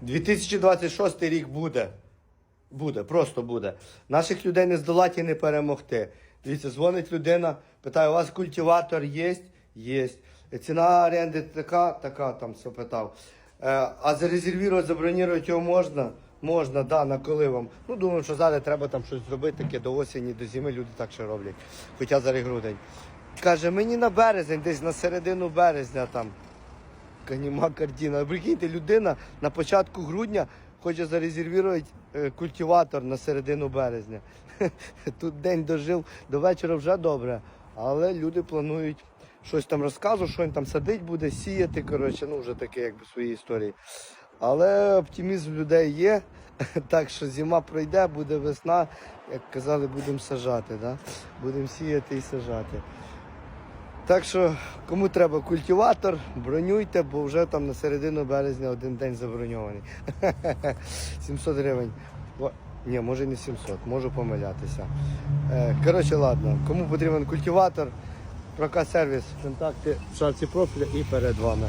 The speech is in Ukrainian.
2026 рік буде. Буде, просто буде. Наших людей не здолати і не перемогти. Дивіться, дзвонить людина, питає, у вас культиватор є? Є. Ціна оренди така, така там все питав. Е, а зарезервувати, забронювати його можна? Можна, да, на коли вам. Ну, думаю, що зараз треба там щось зробити таке до осені, до зими люди так ще роблять. Хоча зараз грудень. Каже, мені на березень, десь на середину березня там. Каніма картина. Прикиньте, людина на початку грудня хоче зарезервувати е, культиватор на середину березня. Тут день дожив, до вечора вже добре. Але люди планують щось там розказу, що він там садить буде, сіяти. Коротше, ну вже таке, якби свої історії. Але оптимізм людей є. Так що зима пройде, буде весна, як казали, будемо сажати. Да? Будемо сіяти і сажати. Так що, кому треба культиватор, бронюйте, бо вже там на середину березня один день заброньований. 700 гривень. Ні, може не 700, можу помилятися. Е, Коротше, ладно, кому потрібен культиватор, прокат сервіс, контакти в шарці профіля і перед вами.